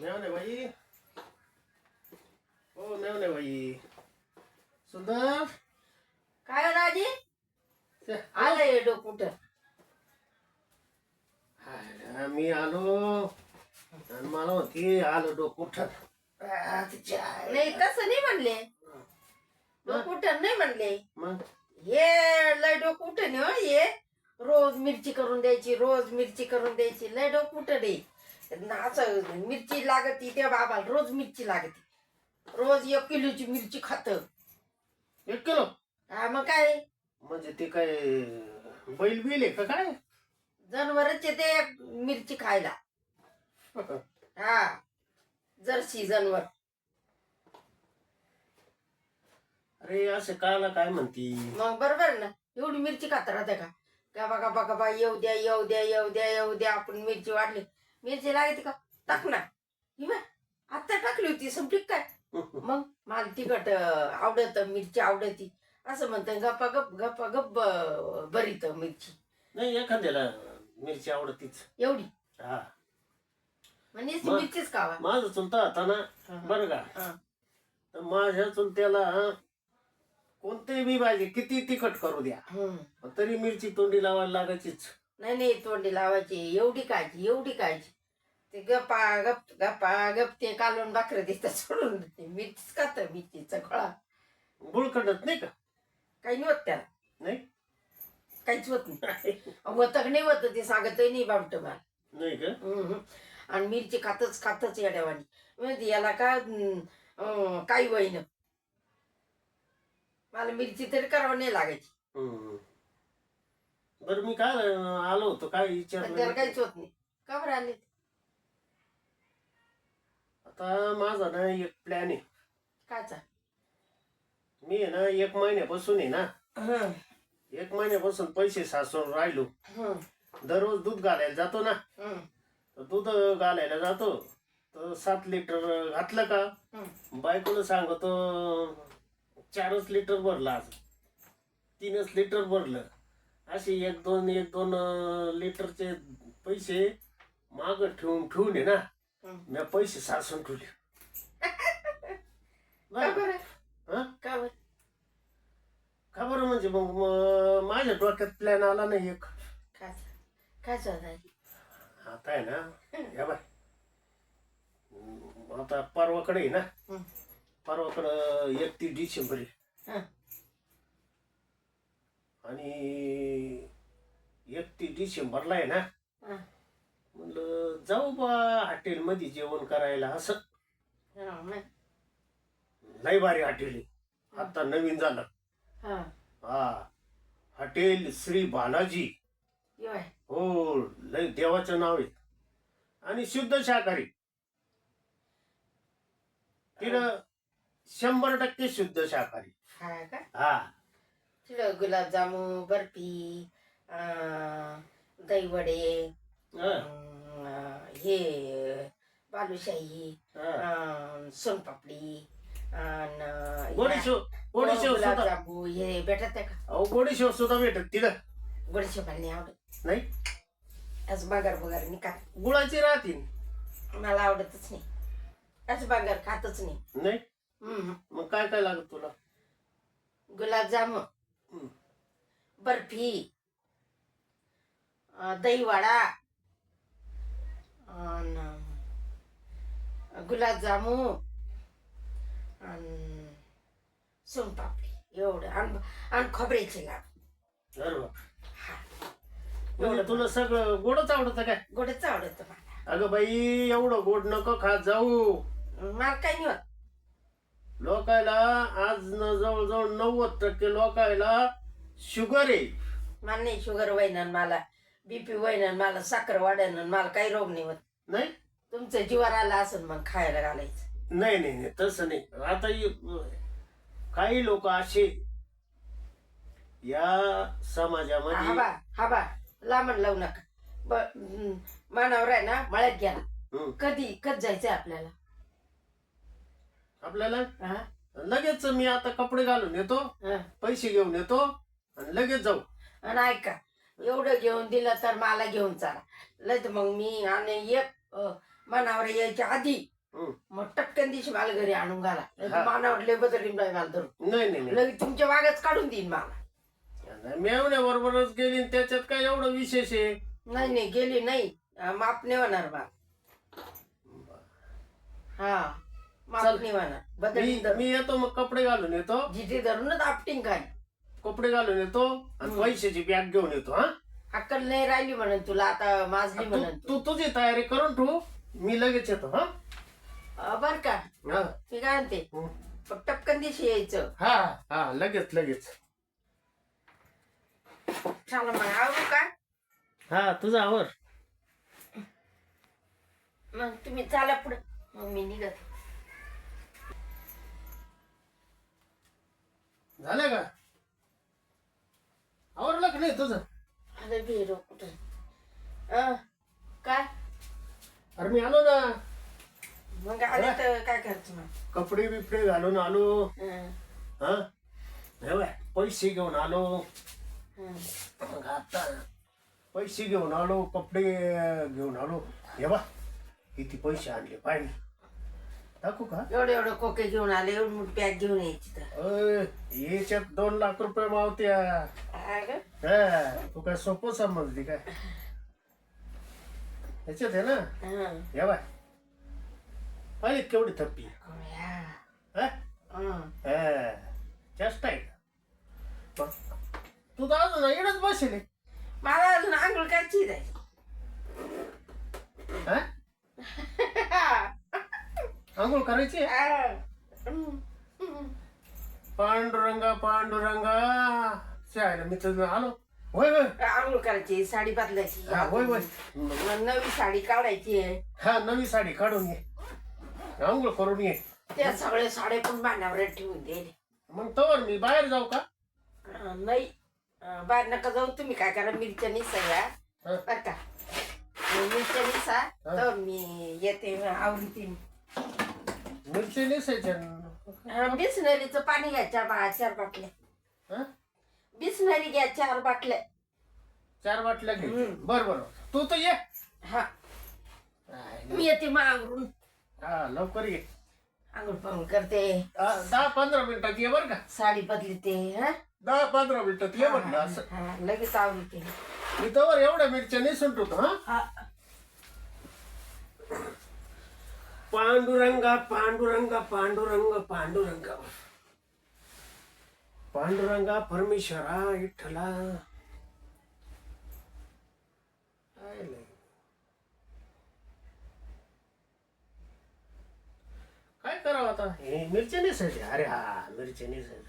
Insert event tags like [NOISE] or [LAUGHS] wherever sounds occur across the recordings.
मेवणे बाई हो मेवणे बाई सुंदर. काय हो राजी ते- आलंय डोकुट हाय, मी आलो. आणि मला होती आलो डोकं उठत नाही तसं नाही म्हणले. डोकुट नाही म्हणले. मग? हे लय डोकुट नाही हो हे? रोज मिरची करून द्यायची रोज मिरची करून द्यायची लय डोकुट नाही असं मिरची लागती त्या बाबाला रोज मिरची लागती. रोज एक किलोची मिरची खात. एक किलो? हा मग काय? म्हणजे ते काय बैल बिल आहे का काय? जनावरच ते मिरची खायला. हा जर्सी जनावर. अरे असं काला काय म्हणती? मग बरोबर ना? एवढी मिरची खात राहते का? गबा गबा गबा येऊ द्या येऊ द्या येऊ द्या येऊ द्या आपण मिरची वाढली. मिरची लागते का? टाक ना. ही बाय आत्ता टाकली होती संपली काय? मग मला तिखट आवडत मिरची आवडती. असं म्हणतं गप्पा गप गप्पा गप बरीत मिरची. नाही एखाद्याला मिरची आवडतीच. एवढी? हा. म्हणजे मग? मिरचीच खावा. माझं चुलता होता ना. बरं का? हा. तर माझ्या चुलत्याला कोणतेही बी भाजी किती तिखट करू द्या. हम्म. तरी मिरची तोंडी लावायला लागायचीच. नाही नाही तोंडी लावायची एवढी काळजी एवढी काळजी. ते गप्पा गप गप्पा गप ते कालवून बाकरं देतात सोडून देते. मिरचीच खात मिरचीचा खोळा गुळकडत नाही का? काही नाही होत त्याला. नाही? काहीच होत नाही. होत का नाही होत ते सांगतही नाही बाबट मला. नाही का? हम्म. आणि मिरची खातच खातच या देवानी म्हणजे याला का अं, काही वयन मला मिरची तरी करावं नाही लागायची. हम्म. बरं मी काय अं, आलो होतो काय पण त्याला विचारलं काहीच होत नाही. का बरं आले? आता माझा ना एक प्लॅन आहे. काचा मी आहे ना एक महिन्यापासून आहे ना हं, एक महिन्यापासून पैसे साचून राहिलो. हं, दररोज दूध घालायला जातो ना. हं, तर दूध घालायला जातो. तर सात लिटर घातलं का? हं. बायकोला सांगतो चारच लिटर भरलं आज. तीनच लिटर भरलं. असे एक दोन एक दोन लिटरचे पैसे माग ठेवून ठेवून आहे ना. मी पैसे साचून ठेवले. [LAUGHS] बरं? हं? का बरं? का बरं म्हणजे मग माझ्या डोक्यात प्लॅन आला नाही एक. काचा झाली? आता आहे ना या बाय आता परवाकडे आहे ना परवाकडं एकतीस डिसेंबर आहे. हं. आणि एकतीस डिसेंबरला आहे ना हं, म्हणलं जाऊ बा हॉटेलमध्ये जेवण करायला असं. हं, मग. लय भारी हॉटेल आहे. आता नवीन झालं. हं, हा. हॉटेल श्री बालाजी. हो लय देवाचं नाव आहे. आणि शुद्ध शाकाहारी. तिथं शंभर टक्के शुद्ध शाकाहारी. हा का? हा. गुलाबजामू बर्फी दहीवडे हा, बालुशाही सोनपापडी गोडीशेव गोडीशेव सुद्धा. गुलाबजामू हे भेटत आहे का? अहो गोडीशेव सुद्धा भेटत तिथं. गोडशे नाही आवडत. नाही? असं बागार बगार नाही का गुळाची राहतील मला आवडतच नाही. असं बागार खातच नाही. नाही? हम्म. मग काय काय लागत तुला? गुलाबजामुन. बर्फी दहीवडा अन् गुलाबजामू अन् सोनपापडी. एवढं. आणि आणि खोबऱ्याचे लाडू. म्हणजे तुला सगळं गोडच आवडतं काय? गोडच आवडतं मला. अगं बाई एवढं गोड नको खात जाऊ. मला काही नाही होत लोकायला आज न जवळजवळ नव्वद टक्के लोकायला शुगर आहे. मला नाही शुगर वैन मला बीपी वैन मला साखर वाढन मला काही रोग नाही होत. नाही? तुमचं जीवावर आलं असेल मग खायला घालायचं. नाही नाही नाही तसं नाही. आता काही लोक असे या समाजामध्ये हा बा हा बा लांबण लावू नका. ब हम्म, मानावर आहे ना मळ्यात गेला हं, कधी कधी जायचंय आपल्याला? आपल्याला? हा? लगेच मी आता कपडे घालून येतो हा. पैसे घेऊन येतो आणि लगेच जाऊ. आणि ऐका एवढं घेऊन दिलं तर मला घेऊन चाला. लय तर मग मी आणि एक अं, मानावर यायच्या आधी. मग टपक्यान दिवशी मला घरी आणून घाला. नाही तर हा. मानावर लय बदलून नाही मला धरून. नाही नाही नाही. लगेच तुमच्या वागच काढून देईन मला. मेवण्या बरोबरच गेली आणि त्याच्यात काय एवढं विशेष आहे? नाही नाही गेली नाही. अं, माप नाही होणार बा हा माप चल. नाही होणार. मी बदलून धरून. मी येतो मग कपडे घालून येतो. जिथे धरूनच आपटिंग काय कपडे घालून येतो आणि. पैशाची बॅग घेऊन येतो हा? अक्कल नाही राहिली म्हणून तुला आता माजली तू म्हणून तू तुझी तयारी करून ठेवू मी लगेच येतो हा? बर का. हा. मी काय म्हणते हं. पण टपकन दिवशी यायचं. हा हा लगेच लगेच. चला मग आवडू का? हा तुझा आवर. मग तुम्ही चाला पुढे. मग मी निघत. झालं का? आवरलं का नाही तुझं? अरे भेरो कुठं? काय? अरे मी आलो ना. मग आले तर काय करायचं मग? कपडे बिपडे घालून आलो. हं, हा? हे बाय, पैसे घेऊन आलो. हं. मग आता पैसे घेऊन आलो कपडे घेऊन आलो. हे बा किती पैसे आणले पाहिजे. टाकू का? एवढे एवढे कोके घेऊन आले एवढी मोठी बॅग घेऊन यायची तर. अय, याच्यात दोन लाख रुपये मावत्या. हा का? हा, तू काय सोपं समजली काय? ह्याच्यात आहे ना? हं. हे बाय. पाहिजे केवढी थप्पी. हा? हं. हा, जास्त आहे का? मग तू तर अजून इकडंच बसेल. मला अजून आंघोळ करायची आहे. हा? [LAUGHS] आंघोळ करायची. पांडुरंगा पांडुरंगा. शाळेला मी तर आलो. होय होय. आंघोळ करायची साडी बदलायची. हा, होय होय. मग नवी साडी काढायची आहे. हा नवी साडी काढून ये. आंघोळ करून ये. त्या सगळे साडे पण बांधावर ठेवून दिले मग तवर मी बाहेर जाऊ का? अं, नाही. अं, बाहेर नका जाऊ. तुम्ही काय करा मिरच्या निसा या. हा. बर का. मिरच्या निसा तर मी येते आवडते. मिरची नेसायच्या बिसनरीचं पाणी घ्या चार बा- चार बाटल्या. हा? बिसनरी घ्या चार बाटल्या. चार बाटल्या घे. हम्म. बर बर. तू तर ये. हा. मी येते मग आवरून. हा लवकर ये. आंघोळ पांघोळ करते. हा, दहा पंधरा मिनिटात ये बर का. साडी बदलते हा? दहा पंधरा मिनिटात ये म्हटलं असं. हा, लगेच आवडते मी तवर एवढ्या मिरच्या नेसून ठेवतो हा? हा. पांडुरंगा पांडुरंग पांडुरंग पांडुरंगा. पांडुरंगा परमेश्वरा विठ्ठला काय करावं आता? हे मिरच्या नेसायचे अरे हा मिरच्या नेसायचं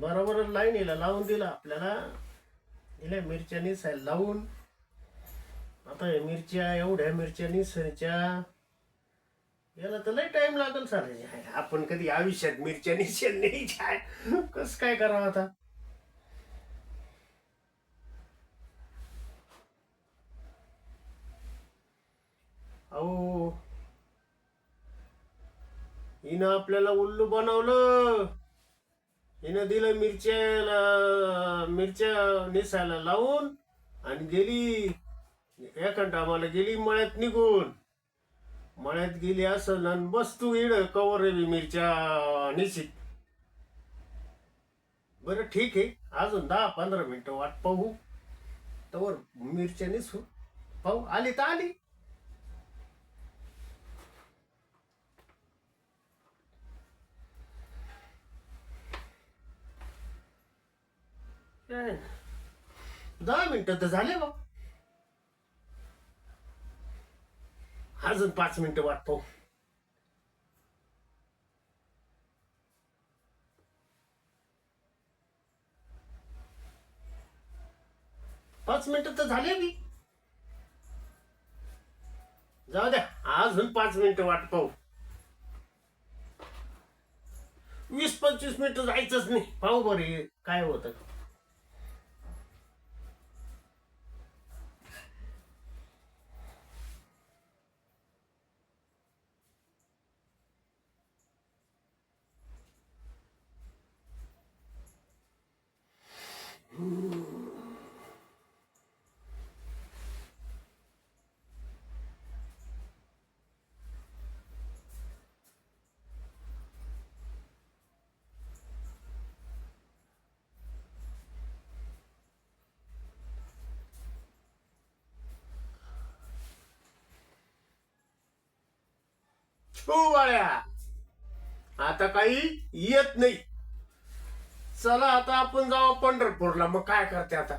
बरोबर लाईनीला लावून दिलं आपल्याला. दिल्या मिरच्या नेसायला लावून. आता या मिरच्या एवढ्या मिरच्या निसायच्या याला तर लय टाइम लागेल सर आपण कधी आयुष्यात मिरच्या निसेल नाही जाय कस काय करावं आता? अहो. हिनं आपल्याला उल्लू बनवलं. हिनं दिलं मिरच्याला मिरच्या निसायला लावून आणि गेली. एका टायमाला गेली मळ्यात निघून. मळ्यात गेली असं आणि बसतू इड कवर रे मिरच्या निशित बरं ठीक आहे. अजून दहा पंधरा मिनटं वाट पाहू. तवर मिरच्या निसू. पाहू आली तर आली. दहा मिनटं तर झाले बा. अजून पाच मिनिटं वाट पाहू पाच मिनिटं तर झाले मी जाऊ द्या अजून पाच मिनिटं वाट पाहू वीस पंचवीस मिनिटं जायचंच नाही. पाहू बरे काय होतं. बाळ्या आता काही येत नाही चला आता आपण जाऊ पंढरपूरला. मग काय करते आता?